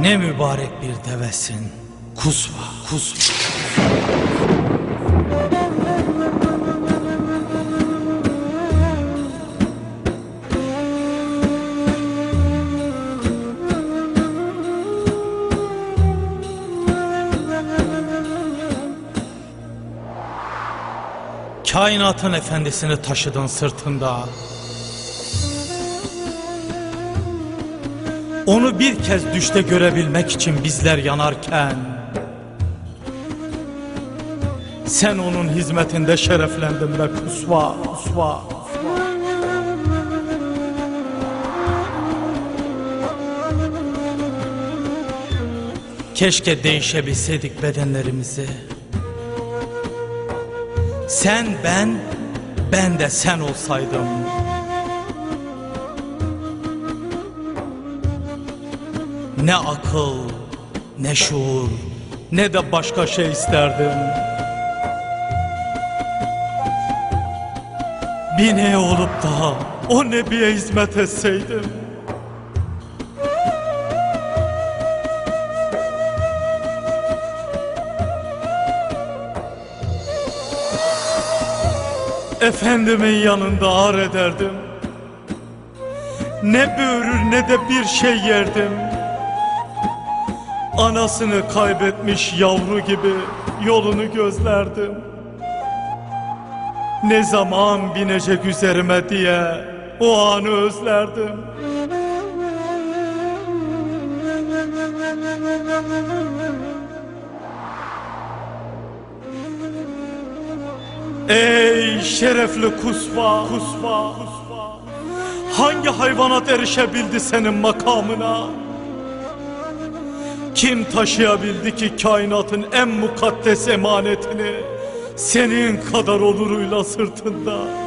Ne mübarek bir devesin. Kusva, kusva. Kainatın efendisini taşıdın sırtında. Onu bir kez düşte görebilmek için bizler yanarken Sen onun hizmetinde şereflendin be kusva, kusva. Keşke değişebilseydik bedenlerimizi. Sen ben, ben de sen olsaydım. Ne akıl, ne şuur, ne de başka şey isterdim. Bir ne olup da o nebiye hizmet etseydim. Efendimin yanında ağır ederdim. Ne böğürür ne de bir şey yerdim. Anasını kaybetmiş yavru gibi yolunu gözlerdim. Ne zaman binecek üzerime diye o anı özlerdim. Ey şerefli kusva, kusva, kusva. Hangi hayvanat erişebildi senin makamına? Kim taşıyabildi ki kainatın en mukaddes emanetini senin kadar onuruyla sırtında?